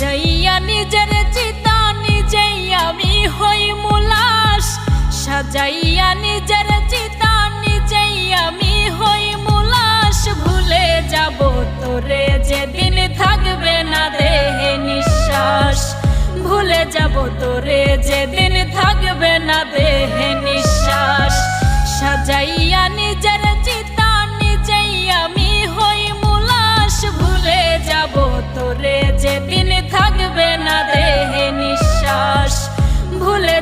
সাজাইয়া নিজের চিতা নিজেই আমি হই মুলাস। সাজাইয়া নিজের চিতা নিজেই আমি হই মুলাস। ভুলে যাব তোরে যেদিন থাকবে না দেহে নিঃশ্বাস। ভুলে যাব তোরে যেদিন থাকবে না দেহে